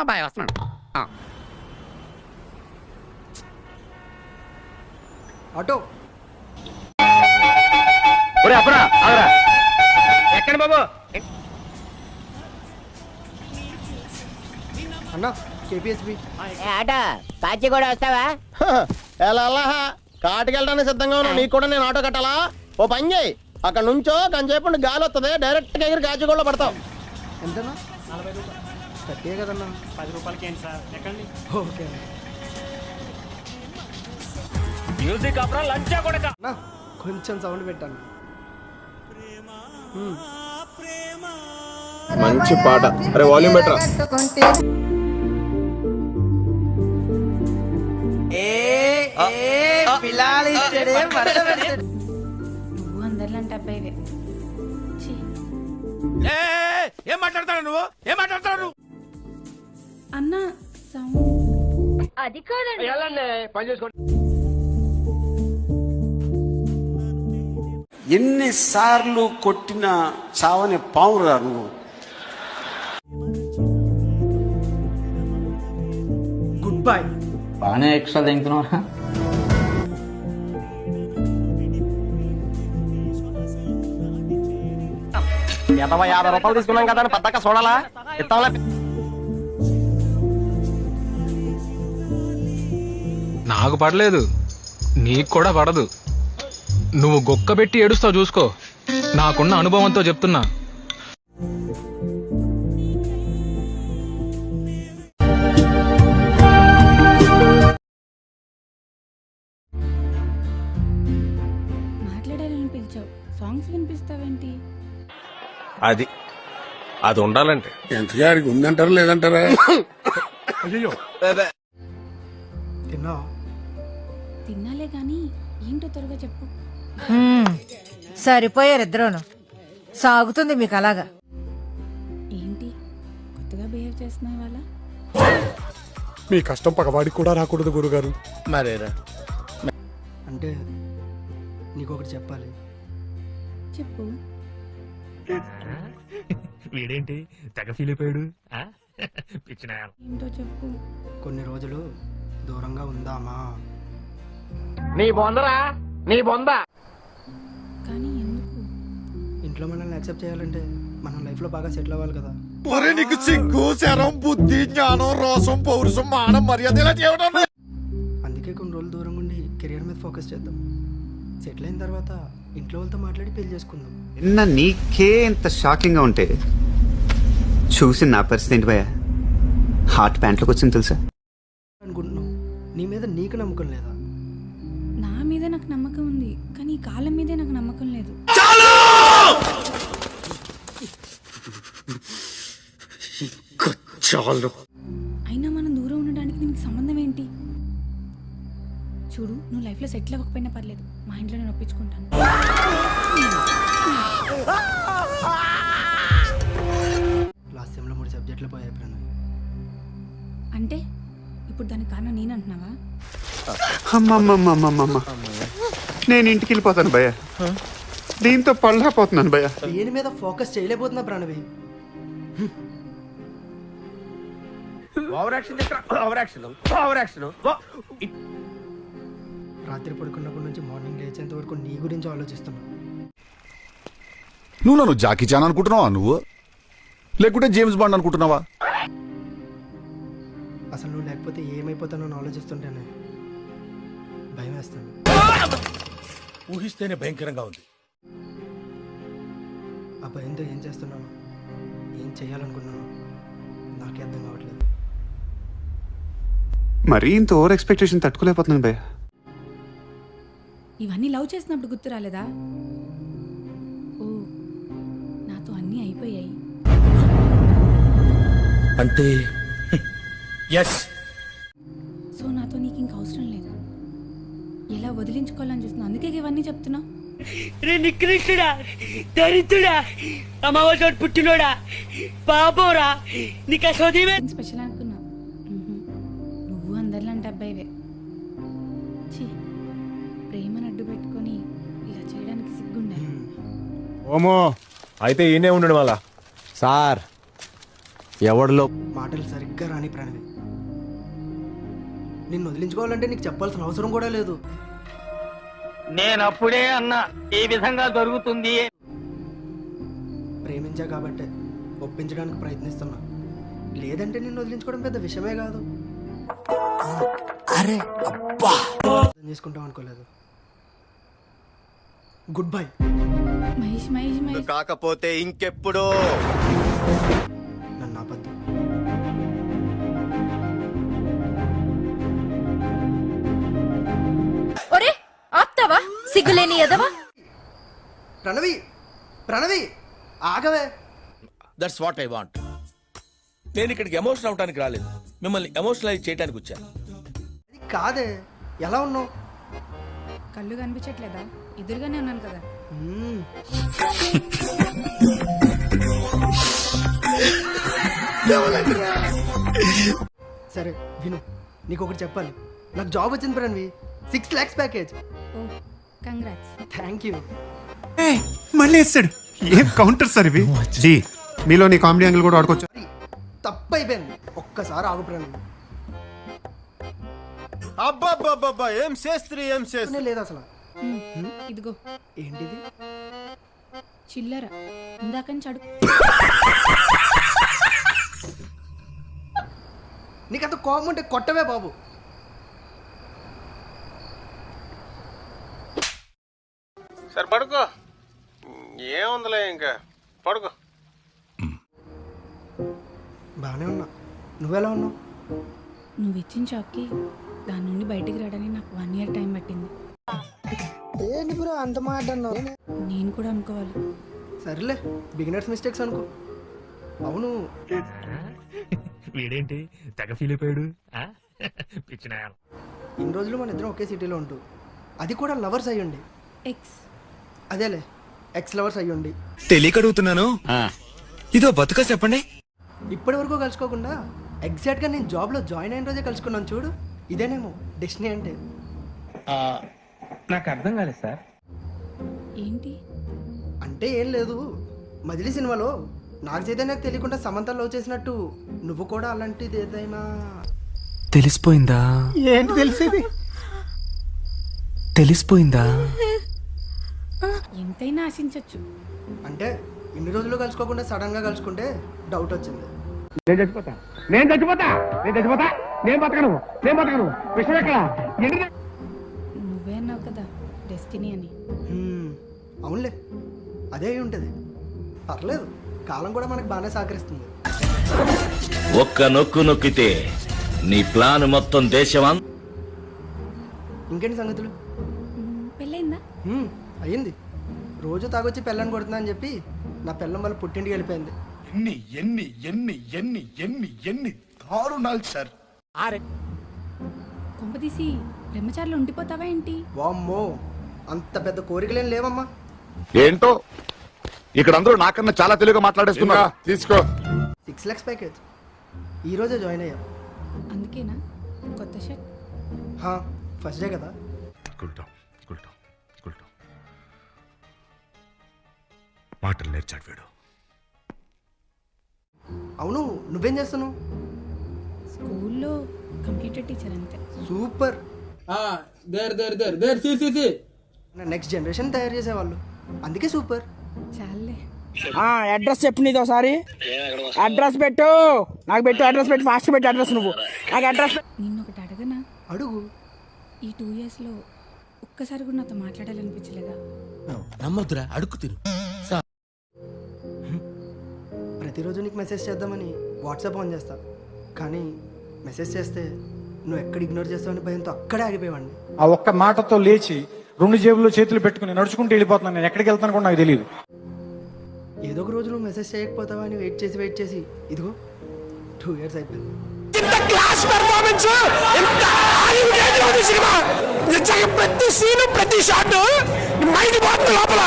అబ్బాయి. ఆటో. ఒరే ఆగరా. ఎక్కడ బాబు. అన్న కేపీహెచ్బి ఆట కాచి కూడా వస్తావా? ఎలా కాటుకెళ్ళడానికి సిద్ధంగా ఉన్నా నీకు కూడా నేను ఆటో కట్టాలా? ఓ పని చేయి. అక్కడ నుంచో కంచేపు గాలి వస్తుంది. డైరెక్ట్గా ఎగిరి కాచిగూడలో పడతావు. ఎంతనా? థర్టీ కదన్నా. పది రూపాయలకి ఏంటి సార్? ఎక్కండి. ఓకే. మ్యూజిక్ అప్పుడు లంచా కూడా అన్న కొంచెం సౌండ్ పెట్టాను మంచి పాట. అరే వాల్యూమ్ బెటర్ నువ్వు అందరిలాంటి అబ్బాయివే. ఛీ, ఏం మాట్లాడతాడు నువ్వు? ఏం మాట్లాడతాడు నువ్వు? అన్న సౌండ్ అది కాదండి. ఎన్నిసార్లు కొట్టిన చావని పావురా నువ్వు? గుడ్ బై బాగానే ఎక్స్ట్రా తింటున్నారా ఇరవై యాభై రూపాయలు తీసుకున్నాం కదా అని పద్దక చూడాలా? ఇస్తాంలే నాకు పడలేదు. నీకు కూడా పడదు. నువ్వు గొక్క పెట్టి ఏడుస్తావు చూసుకో. నాకున్న అనుభవంతో చెప్తున్నా. మాట్లాడాలని పిలిచావు. సాంగ్స్ వినిపిస్తావేంటి? అది అది ఉండాలంటే. ఎంతగా ఉందంటారా లేదంటారా? తిన్నావా తిన్నాలే గాని ఏంటో త్వరగా చెప్పు. సరిపోయారు ఇద్దరూను. సాగుతుంది మీకు అలాగా. ఏంటి? కొత్తగా బిహేవ్ చేస్తున్నావు ఇవాళ? మీ కష్టం పగవాడికి కూడా రాకూడదు గురుగారు. మరేరా? అంటే నీకు ఒకటి చెప్పాలి. చెప్పు. వీడేంటి? తెగ ఫీల్ అయిపోయాడు. పిచ్చిన ఏంటో చెప్పు. కొన్ని రోజులు దూరంగా ఉందామా? నీ బొందరా? నీ బొంద. కానీ ఎందుకు? ఇంట్లో మనల్ని యాక్సెప్ట్ చేయాలంటే మనం లైఫ్లో బాగా సెటిల్ అవ్వాలి కదా. ఒరే నీకు సిగ్గు శరం బుద్ధి జ్ఞానం రోసం పౌరుషం మానం మర్యాద ఇలా చేయడం అందుకే కొన్ని రోజులు దూరంగా ఉండి కెరియర్ మీద ఫోకస్ చేద్దాం. సెటిల్ అయిన తర్వాత ఇంట్లో వాళ్ళతో మాట్లాడి పెళ్ళి చేసుకుందాం. నిన్న నీకే ఇంత షాకింగ్గా ఉంటే చూసి నా పరిస్థితి ఏంటి భయ హార్ట్ ప్యాంట్లోకి వచ్చింది తెలుసా? అనుకుంటున్నావు. నీ మీద నీకు నమ్మకం లేదా? నా మీద నాకు నమ్మకం ఉంది కానీ ఈ కాలం మీదే నాకు నమ్మకం లేదు. చాలు! చూడు నువ్వు లైఫ్లో సెటిల్ అవ్వకపోయినా పర్లేదు. మా ఇంట్లో నేను ఒప్పించుకుంటాను లాస్ట్ సెమ్లో మూడు సబ్జెక్టులు పోయాయి ప్రణయ్ అంటే ఇప్పుడు దానికి కారణం నేను అంటున్నావా? అమ్మమ్మమ్మమ్మమ్మ నేను ఇంటికి వెళ్ళిపోతాను భయ దీంతో పళ్ళపోతున్నాను భయ దేని మీద focus చేయలేకపోతున్నా Pranavi? Over action over action over action రాత్రి పడుకున్నప్పటి నుంచి మార్నింగ్ లేచేంత వరకు నీ గురించి ఆలోచిస్తున్నా. నువ్వు నన్ను జాకీ చాన్ అనుకుంటున్నావా నువ్వు? లేకుంటే జేమ్స్ బాండ్ అనుకుంటున్నావా? అసలు నువ్వు లేకపోతే ఏమైపోతానో ఆలోచిస్తుంటేనే భయం వేస్తుంది ఊహిస్తేనే భయంకరంగా ఉంది. ఆ భయంతో ఏం చేస్తున్నాను ఏం చేయాలనుకున్నాను నాకే అర్థం కావట్లేదు. మరీ ఇంత ఓవర్ ఎక్స్పెక్టేషన్ తట్టుకోలేకపోతున్నాను భయ ఇవన్నీ లవ్ చేసినప్పుడు గుర్తు రాలేదా? ఓ నాతో అన్నీ అయిపోయాయి. అంటే? ఎస్ సో నాతో నీకు ఇంక అవసరం లేదు. ఎలా వదిలించుకోవాలని చూస్తున్నా అందుకే ఇవన్నీ చెప్తున్నా నికృష్టుడా దరిద్రుడా అమ్మవారి పుట్టినోడా పాపోరా నీకు అసలు స్పెషల్ ప్రేమను అడ్డు పెట్టుకొని ఇలా చేయడానికి సిగ్గుండాలి ఓమో. అయితే ఈయనే ఉండడు మళ్ళా. సార్. ఎవడిలో మాటలు సరిగ్గా రాని ప్రణవి. నిన్ను వదిలించుకోవాలంటే నీకు చెప్పాల్సిన అవసరం కూడా లేదు. నేను అప్పుడే అన్నా ఈ విధంగా జరుగుతుంది. ప్రేమించా కాబట్టే ఒప్పించడానికి ప్రయత్నిస్తున్నా. లేదంటే నిన్ను వదిలించుకోవడం పెద్ద విషయమే కాదు. అరే అబ్బా! చేసుకుంటాం అనుకోలేదు. Good bye. మహేష్ మహేష్ మహేష్. కాకపోతే ఇంకెప్పుడు. నన్ను ఆపద్దు. ఒరే ఆప్తావా? సిగ్గులేని ఎదవా ప్రణవి ప్రణవి ఆగవే. దట్స్ వాట్ ఐ వాంట్ నేను ఇక్కడికి ఎమోషన్ అవడానికి రాలేదు. మిమ్మల్ని ఎమోషనలైజ్ చేయడానికి వచ్చాను. అది కాదే. ఎలా ఉన్నావు? కళ్ళు కనిపించట్లేదా? ఎదురుగానే ఉన్నాను కదా. సరే విను. నీకు ఒకటి చెప్పాలి. నాకు జాబ్ వచ్చింది ప్రణవి సిక్స్ ల్యాక్స్ ప్యాకేజ్ ఓ కంగ్రాట్స్ థ్యాంక్ యూ మళ్ళీ వేస్తాడు ఏం కౌంటర్ సార్ ఇవి? జీ మీలో నీ కామెడీ యాంగిల్ కూడా ఆడుకోవచ్చు. తప్పు అయిపోయింది ఒక్కసారి ఆగు ప్రణవి అబ్బబ్బబ్బబ్బా ఏం చేస్త్రీ ఏం చేస్త్రీ నేను లేదు అసలు. ఇదిగో. ఏంటిది? చిల్లర. ఇందాకని చడు. నీకు అంత కోపం ఉంటే కొట్టవే బాబు. సరే పడుకో. ఏముందిలే ఇంకా? పడుకో. బాగానే ఉన్నా. నువ్వెలా ఉన్నావు? నువ్వు ఇచ్చిన షాక్కి దాని నుండి బయటికి రావడానికి నాకు వన్ ఇయర్ టైం పట్టింది. ఏంటి బ్రో అంత మాట అన్నావు? నేను కూడా అనుకోవాలి. సర్లే బిగినర్స్ మిస్టేక్స్ అనుకో. అవును. వీడేంటి? తెగ ఫీల్ అయిపోయాడు. పిచ్చిన ఇన్ని రోజులు మన ఇద్దరం ఒకే సిటీలో ఉంటూ అది కూడా లవర్స్ అయ్యండి ఎక్స్ అదేలే ఎక్స్ లవర్స్ అయ్యండి తెలియక అడుగుతున్నాను ఇదో బతుక చెప్పండి. ఇప్పటి వరకు కలుసుకోకుండా ఎగ్జాక్ట్గా నేను జాబ్లో జాయిన్ అయిన రోజే కలుసుకున్నాను చూడు. ఇదేనేమో డెస్టినీ అంటే. నాకు అర్థం కాలేదు సార్. ఏంటి? అంటే ఏం లేదు. మజిలీ సినిమాలో నాకు చైతన్యకు తెలియకుండా సమంత లవ్ చేసినట్టు నువ్వు కూడా అలాంటిది ఏదైనా? తెలిసిపోయిందా? ఏంటి తెలిసేది? తెలిసిపోయిందా? ఎంతైనా ఆశించవచ్చు అంటే ఇన్ని రోజులు కలుసుకోకుండా సడన్గా కలుసుకుంటే డౌట్ వచ్చింది. నేను చచ్చిపోతా. నేను చచ్చిపోతా. నేను చచ్చిపోతా. నేను బతకను. నేను బతకను. విషయం ఎక్కడ? అదే ఉంటుంది. పర్లేదు కాలం కూడా మనకు బాగానే సహకరిస్తుంది. ఒక్క నొక్కు నొక్కితే నీ ప్లాన్ మొత్తం దేశం ఇంకేంటి సంగతులు? హ్మ్, అయ్యింది. రోజు తాగొచ్చి పెళ్ళని కొడుతున్నా అని చెప్పి నా పెళ్ళం వల్ల పుట్టింటికి వెళ్ళిపోయింది. ఎన్ని ఎన్ని ఎన్ని ఎన్ని ఎన్ని ఎన్ని దారుణాలు సార్. కొంపదీసి బ్రహ్మచారులు ఉండిపోతావా ఏంటి? వామ్మో అంత పెద్ద కోరికలేం లేవమ్మా. ఏంటో? ఇక్కడ అందరూ నాకన్నా చాలా తెలుగుగా మాట్లాడేస్తున్నా తీసుకో. సిక్స్ ల్యాక్స్ ప్యాకేజ్ ఈ రోజే జాయిన్ అయ్యా. అందుకేనా? కొత్త షర్ట్ హా, ఫస్ట్ డే కదా. మాటలు నేర్చాడు వీడు. అవును నువ్వేం చేస్తున్నావు? స్కూల్లో కంప్యూటర్ టీచర్ అంతే. Super. There there there there see see see. Next generation తయారు చేసేవాళ్ళు. అందుకే సూపర్. చాలే. అడ్రస్ చెప్పు నీది ఒకసారి. అడ్రస్ పెట్టు. నాకు పెట్టు అడ్రస్ పెట్టు. ఫాస్ట్ పెట్టు అడ్రస్ నువ్వు. నాకు అడ్రస్ నిన్ను ఒకటి అడగనా? అడుగు. ఈ టూ ఇయర్స్లో ఒక్కసారి కూడా నాతో మాట్లాడాలనిపించలేదా? నమ్మొద్దురా అడుగు తిరు ప్రతిరోజు నీకు మెసేజ్ చేద్దామని వాట్సాప్ ఆన్ చేస్తా. కానీ మెసేజ్ చేస్తే నువ్వు ఎక్కడ ఇగ్నోర్ చేస్తావని భయంతో అక్కడే ఆగిపోయేవాడిని. ఆ ఒక్క మాటతో లేచి రెండు జేబుల్లో చేతులు పెట్టుకుని నడుచుకుంటూ వెళ్ళిపోతున్నాను. నేను ఎక్కడికి వెళ్తాను కూడా నాకు తెలియదు ఏదో ఒక రోజు నువ్వు మెసేజ్ చేయకపోతావా అని వెయిట్ చేసి వెయిట్ చేసి. ఇదిగో టూ ఇయర్స్ అయిపోయింది. ప్రతి సీను ప్రతి షాట్ మైండ్ పోతుంది లోపల.